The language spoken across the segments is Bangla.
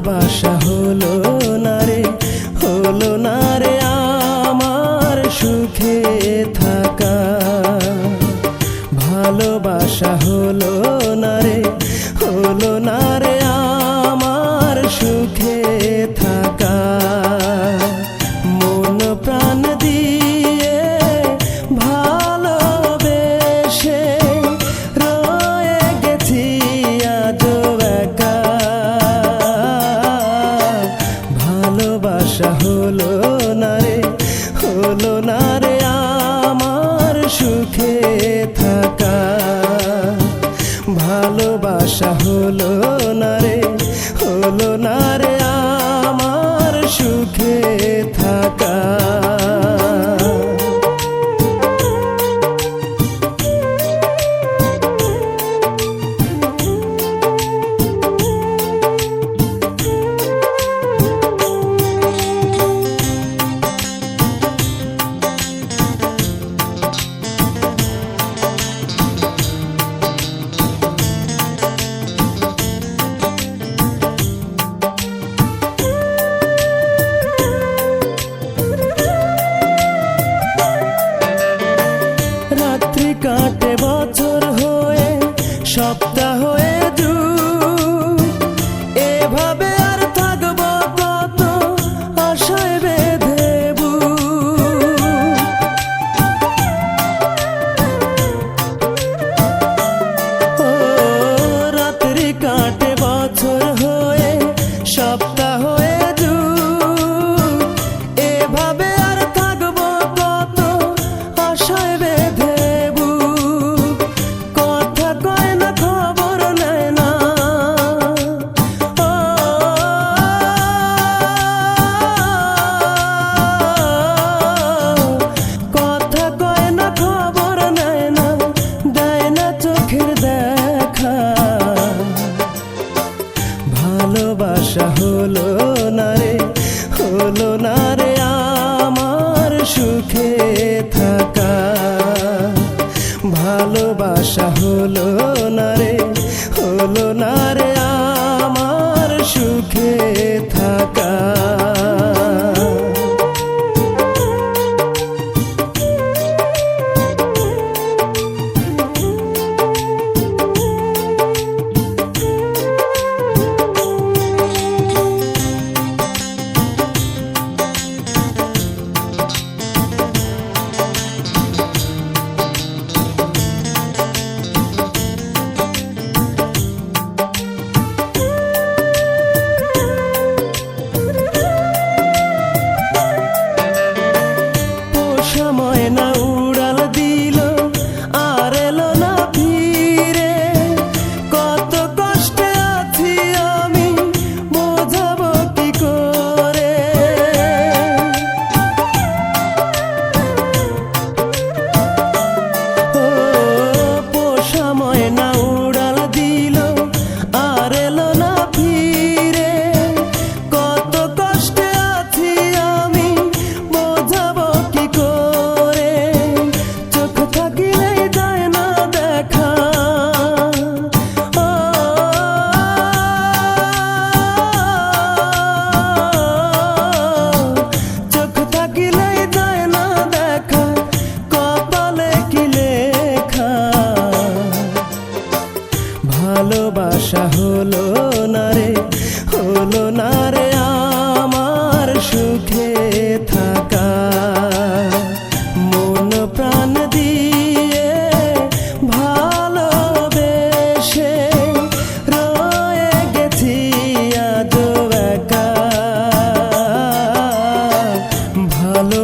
ভালোবাসা হলো না রে, হলো না রে আমার সুখে থাকা। ভালোবাসা হলো না রে, হলো না রে সুখে থাকা। ভালোবাসা হলো না রে হলো না রে আ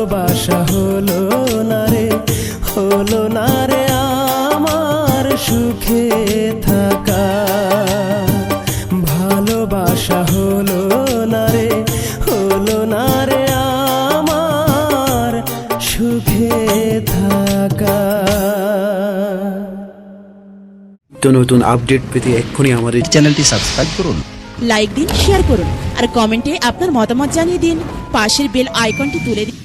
ভালোবাসা হলো না রে হলো না রে আমার সুখে থাকা। ভালোবাসা হলো না রে হলো না রে আমার সুখে থাকা। তো নতুন আপডেট পেতে এক্ষুনি আমাদের চ্যানেলটি সাবস্ক্রাইব করুন। লাইক দিন শেয়ার করুন আর কমেন্টে আপনার মতামত জানিয়ে দিন। পাশের বেল আইকনটি তুলে দিন।